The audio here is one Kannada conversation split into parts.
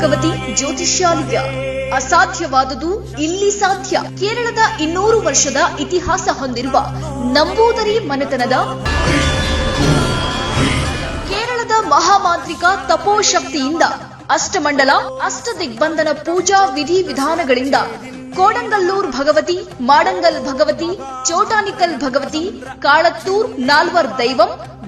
ಭಗವತಿ ಜ್ಯೋತಿಷ್ಯಾಲಯ ಅಸಾಧ್ಯವಾದದು ಇಲ್ಲಿ ಸಾಧ್ಯ. ಕೇರಳದ ಇನ್ನೂರು ವರ್ಷದ ಇತಿಹಾಸ ಹೊಂದಿರುವ ನಂಬೂದರಿ ಮನೆತನದ ಕೇರಳದ ಮಹಾಮಾಂತ್ರಿಕ ತಪೋಶಕ್ತಿಯಿಂದ ಅಷ್ಟಮಂಡಲ, ಅಷ್ಟದಿಗ್ಬಂಧನ ಪೂಜಾ ವಿಧಿ ವಿಧಾನಗಳಿಂದ ಕೋಡಂಗಲ್ಲೂರ್ ಭಗವತಿ, ಮಾಡಂಗಲ್ ಭಗವತಿ, ಚೋಟಾನಿಕಲ್ ಭಗವತಿ, ಕಾಳತ್ತೂರ್ ನಾಲ್ವರ್ ದೈವಂ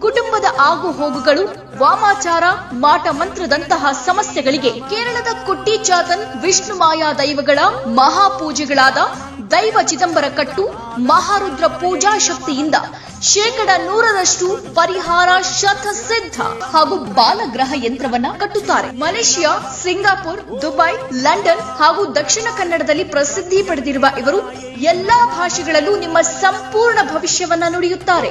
ಕುಟುಂಬದ ಆಗು ಹೋಗುಗಳು, ವಾಮಾಚಾರ, ಮಾಟ ಮಂತ್ರದಂತಹ ಸಮಸ್ಯೆಗಳಿಗೆ ಕೇರಳದ ಕುಟ್ಟಿ ಚಾತನ್ ವಿಷ್ಣು ಮಾಯಾ ದೈವಗಳ ಮಹಾಪೂಜೆಗಳಾದ ದೈವ ಚಿದಂಬರ ಕಟ್ಟು, ಮಹಾರುದ್ರ ಪೂಜಾ ಶಕ್ತಿಯಿಂದ ಶೇಕಡ ನೂರರಷ್ಟು ಪರಿಹಾರ ಶತಸಿದ್ಧ ಹಾಗೂ ಬಾಲಗ್ರಹ ಯಂತ್ರವನ್ನ ಕಟ್ಟುತ್ತಾರೆ. ಮಲೇಷಿಯಾ, ಸಿಂಗಾಪುರ್, ದುಬೈ, ಲಂಡನ್ ಹಾಗೂ ದಕ್ಷಿಣ ಕನ್ನಡದಲ್ಲಿ ಪ್ರಸಿದ್ಧಿ ಪಡೆದಿರುವ ಇವರು ಎಲ್ಲಾ ಭಾಷೆಗಳಲ್ಲೂ ನಿಮ್ಮ ಸಂಪೂರ್ಣ ಭವಿಷ್ಯವನ್ನ ನುಡಿಯುತ್ತಾರೆ.